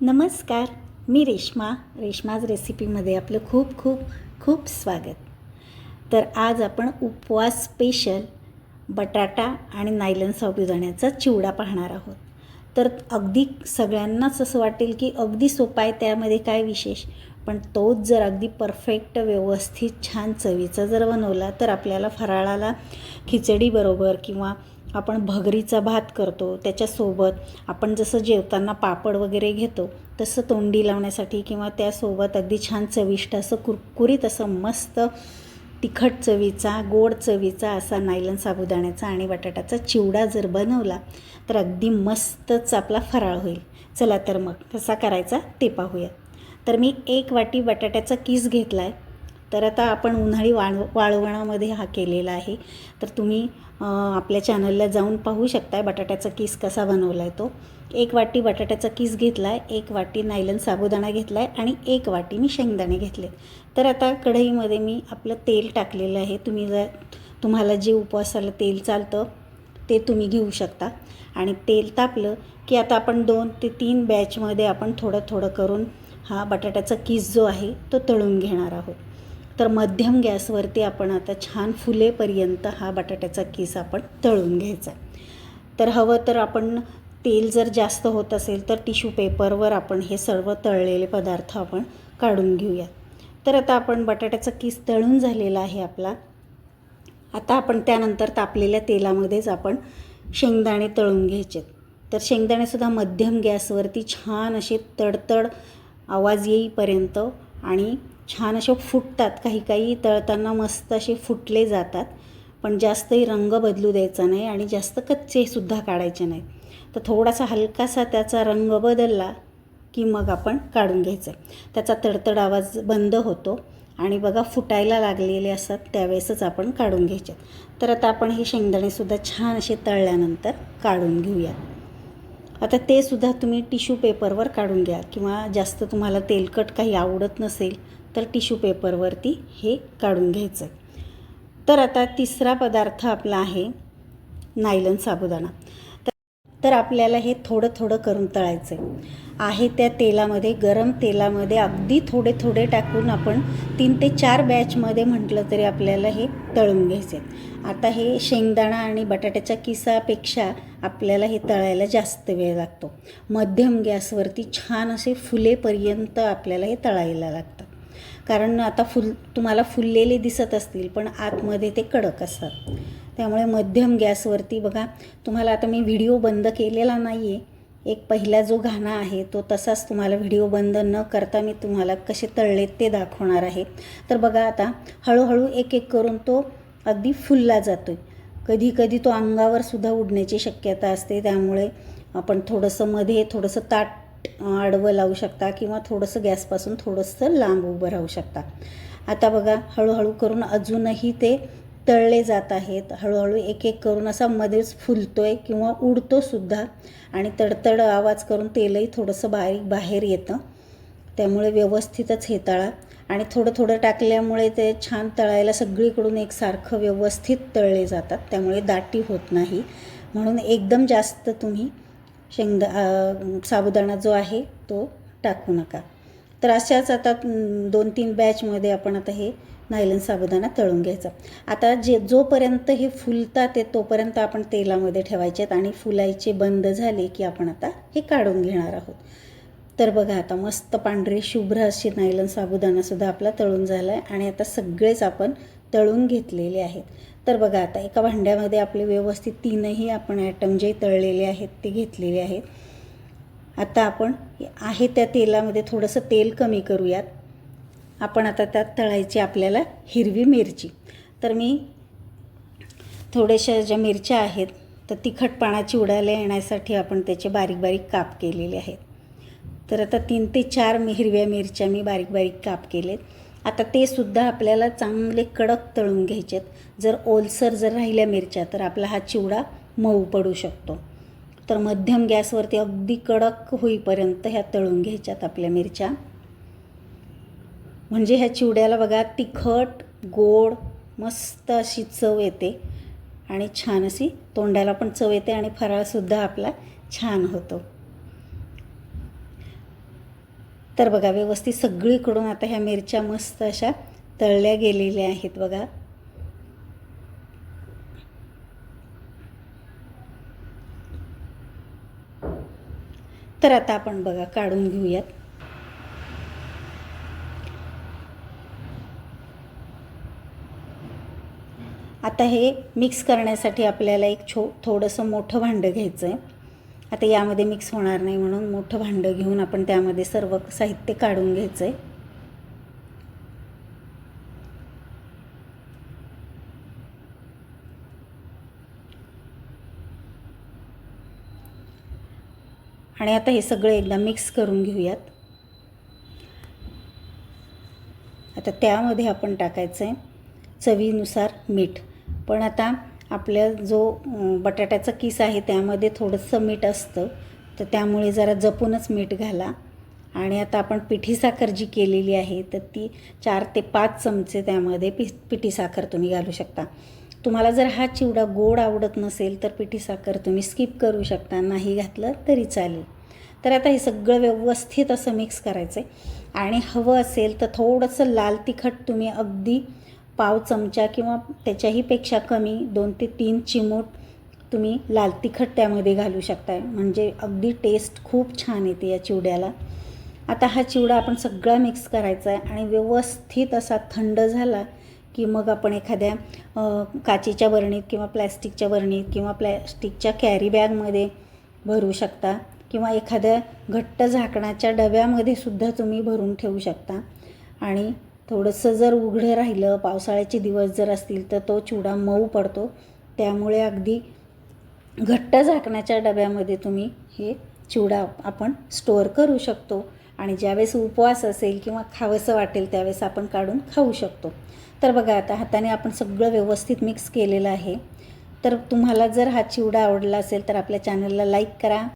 नमस्कार मी रेश्मा. रेश्माज रेसिपीमध्ये आपलं खूप खूप खूप स्वागत. तर आज आपण उपवास स्पेशल बटाटा आणि नायलन साबुदाण्याचा चिवडा पाहणार आहोत. तर अगदी सगळ्यांनाच असं वाटेल की अगदी सोपा आहे त्यामध्ये काय विशेष पण तोच जर अगदी परफेक्ट व्यवस्थित छान चवीचा जर बनवला तर आपल्याला फराळाला खिचडीबरोबर किंवा आपण भगरीचा भात करतो त्याच्यासोबत आपण जसं जेवताना पापड वगैरे घेतो तसं तोंडी लावण्यासाठी किंवा त्यासोबत अगदी छान चविष्ट असं कुरकुरीत असं मस्त तिखट चवीचा गोड चवीचा असा नायलन साबुदाण्याचा आणि बटाट्याचा चिवडा जर बनवला तर अगदी मस्तच आपला फराळ होईल. चला तर मग कसा करायचा ते पाहूया तर मी एक वाटी बटाट्याचा किस घेतला आहे तर आता आपण उन्हाळी वाळ वाळवणामध्ये हा केलेला आहे. तर तुम्ही आपल्या चॅनलला जाऊन पाहू शकताय बटाट्याचा किस कसा बनवला आहे तो. एक वाटी बटाट्याचा किस घेतला आहे एक वाटी नायलन साबुदाणा घेतला आहे आणि एक वाटी मी शेंगदाणे घेतले तर आता कढईमध्ये मी आपलं तेल टाकलेलं आहे. तुम्ही जर तुम्हाला जे उपवासाला तेल चालतं ते तुम्ही घेऊ शकता. आणि तेल तापलं की आता आपण दोन ते तीन बॅचमध्ये आपण थोडं थोडं करून हा बटाट्याचा किस जो आहे तो तळून घेणार आहोत. तर मध्यम गॅसवरती आपण आता छान फुलेपर्यंत हा बटाट्याचा किस आपण तळून घ्यायचा तर हवं तर आपण तेल जर जास्त होत असेल तर टिश्यू पेपरवर आपण हे सर्व तळलेले पदार्थ आपण काढून घेऊया तर आता आपण बटाट्याचा किस तळून झालेला आहे आपला. आता आपण त्यानंतर तापलेल्या तेलामध्येच आपण शेंगदाणे तळून घ्यायचे तर शेंगदाणेसुद्धा मध्यम गॅसवरती छान असे तडतड आवाज येईपर्यंत आणि छान असे फुटतात काही काही तळताना मस्त असे फुटले जातात पण जास्तही रंग बदलू द्यायचा नाही आणि जास्त कच्चेसुद्धा काढायचे नाही तर थोडासा हलकासा त्याचा रंग बदलला की मग आपण काढून घ्यायचं. त्याचा तडतड आवाज बंद होतो आणि बघा फुटायला लागलेले असतात त्यावेळेसच आपण काढून घ्यायचे. तर आता आपण हे शेंगदाणेसुद्धा छान असे तळल्यानंतर काढून घेऊयात. आता ते सुद्धा तुम्ही टिश्यू पेपरवर काढून घ्या किंवा जास्त तुम्हाला तेलकट काही आवडत नसेल तर टिश्यू पेपरवरती हे काढून घ्यायचं. तर आता तिसरा पदार्थ आपला आहे नायलन साबुदाणा. तर तर आपल्याला हे थोडं थोडं करून तळायचं आहे आहे त्या तेलामध्ये गरम तेलामध्ये अगदी थोडे थोडे टाकून आपण तीन ते चार बॅचमध्ये म्हटलं तरी आपल्याला हे तळून घ्यायचे आता हे शेंगदाणा आणि बटाट्याच्या किसापेक्षा आपल्याला हे तळायला जास्त वेळ लागतो. मध्यम गॅसवरती छान असे फुलेपर्यंत आपल्याला हे तळायला लागतं. कारण आता फुल तुम्हाला फुललेले दिसत असतील पण आतमध्ये ते कडक असतात. त्यामुळे मध्यम गॅसवरती बघा तुम्हाला आता मी व्हिडिओ बंद केलेला नाही आहे एक पहिला जो घाणा आहे तो तसाच तुम्हाला व्हिडिओ बंद न करता मी तुम्हाला कसे तळलेत ते दाखवणार आहे. तर बघा आता हळूहळू एक एक करून तो अगदी फुलला जातो आहे कधीकधी तो अंगावर सुद्धा उडण्याची शक्यता असते. त्यामुळे आपण थोडंसं मध्ये थोडंसं ताट आडवं लावू शकता किंवा थोडंसं गॅसपासून थोडंसं लांब उभं राहू शकता. आता बघा हळूहळू करून अजूनही ते तळले जात आहेत. हळूहळू एक एक करून असा मध्येच फुलतोय किंवा उडतो सुद्धा आणि तडतड आवाज करून तेलही थोडंसं बारीक बाहेर येतं. त्यामुळे व्यवस्थितच हे तळा. आणि थोडं थोडं टाकल्यामुळे ते छान तळायला सगळीकडून एकसारखं व्यवस्थित तळले जातात. त्यामुळे दाटी होत नाही. म्हणून एकदम जास्त तुम्ही शेंगदा साबुदाणा जो आहे तो टाकू नका. तर अशाच आता दोन तीन बॅचमध्ये आपण आता हे नायलन साबुदाणा तळून घ्यायचा. आता जे जोपर्यंत हे फुलतात ते तोपर्यंत आपण तेलामध्ये ठेवायचे आहेत आणि फुलायचे बंद झाले की आपण आता हे काढून घेणार आहोत. तर बघा आता मस्त पांढरे शुभ्र अशी नायलन साबुदाणासुद्धा आपला तळून झाला आहे आणि आता सगळेच आपण तळून घेतलेले आहेत. तर बघा आता एका भांड्यामध्ये आपले व्यवस्थित तीनही आपण ॲटम जे तळलेले आहेत ते घेतलेले आहेत. आता आपण आहे त्या तेलामध्ये थोडंसं तेल कमी करूयात. आपण आता त्यात तळायची आपल्याला हिरवी मिरची. तर मी थोड्याशा ज्या मिरच्या आहेत तर तिखटपणा चिवडायला येण्यासाठी आपण त्याचे बारीक बारीक काप केलेले आहेत. तर आता तीन ते चार मी हिरव्या मिरच्या मी बारीक बारीक काप केलेत. आता ते सुद्धा आपल्याला चांगले कडक तळून घ्यायचेत. जर ओलसर जर राहिल्या मिरच्या तर आपला हा चिवडा मऊ पडू शकतो. तर मध्यम गॅसवरती अगदी कडक होईपर्यंत ह्या तळून घ्यायच्यात आपल्या मिरच्या. म्हणजे ह्या चिवड्याला बघा तिखट गोड मस्त अशी चव येते. आणि छान अशी तोंडाला पण चव येते आणि फराळसुद्धा आपला छान होतो. तर बघा व्यवस्थित सगळीकडून आता ह्या मिरच्या मस्त अशा तळल्या गेलेल्या आहेत बघा. तर आता आपण बघा काढून घेऊयात. आता हे मिक्स करण्यासाठी आपल्याला एक छो थोडंसं मोठं भांडं घ्यायचं आहे आता यामध्ये मिक्स होणार नाही म्हणून मोठं भांडं घेऊन आपण त्यामध्ये सर्व साहित्य काढून घ्यायचं आहे आणि आता हे सगळं एकदा मिक्स करून घेऊयात. आता त्यामध्ये आपण टाकायचं आहे चवीनुसार मीठ. पण आता आपल्या जो बटाट्याचा किस आहे त्यामध्ये थोडंसं मीठ असतं. तर त्यामुळे जरा जपूनच मीठ घाला. आणि आता आपण पिठी साखर जी केलेली आहे तर ती चार ते पाच चमचे त्यामध्ये पि पिठी साखर तुम्ही घालू शकता. तुम्हाला जर हा चिवडा गोड आवडत नसेल तर पिठी साखर तुम्ही स्किप करू शकता. नाही घातलं तरी चालेल. तर आता हे सगळं व्यवस्थित असं मिक्स करायचं आहे आणि हवं असेल तर थोडंसं लाल तिखट तुम्ही अगदी पाव चमचा किंवा त्याच्याही पेक्षा कमी दोन ते तीन चिमूट तुम्ही लाल तिखट त्यामध्ये घालू शकताय. म्हणजे अगदी टेस्ट खूप छान येते या चिवड्याला. आता हा चिवडा आपण सगळा मिक्स करायचा आहे आणि व्यवस्थित असा थंड झाला की मग आपण एखाद्या काचेच्या बरणीत किंवा प्लॅस्टिकच्या बरणीत किंवा प्लॅस्टिकच्या कॅरी बॅगमध्ये भरू शकता किंवा एखाद्या घट्ट झाकणाच्या डब्यामध्ये सुद्धा तुम्ही भरून ठेवू शकता. आणि थोडंसं जर उघडं राहिलं पावसाळ्याचे दिवस जर असतील तर तो चिवडा मऊ पडतो. त्यामुळे अगदी घट्ट झाकण्याच्या डब्यामध्ये तुम्ही हे चिवडा आपण स्टोअर करू शकतो. आणि ज्यावेळेस उपवास असेल किंवा खावंसं वाटेल त्यावेळेस आपण काढून खाऊ शकतो. तर बघा आता हाताने आपण सगळं व्यवस्थित मिक्स केलेलं आहे. तर तुम्हाला जर हा चिवडा आवडला असेल तर आपल्या चॅनलला लाईक करा.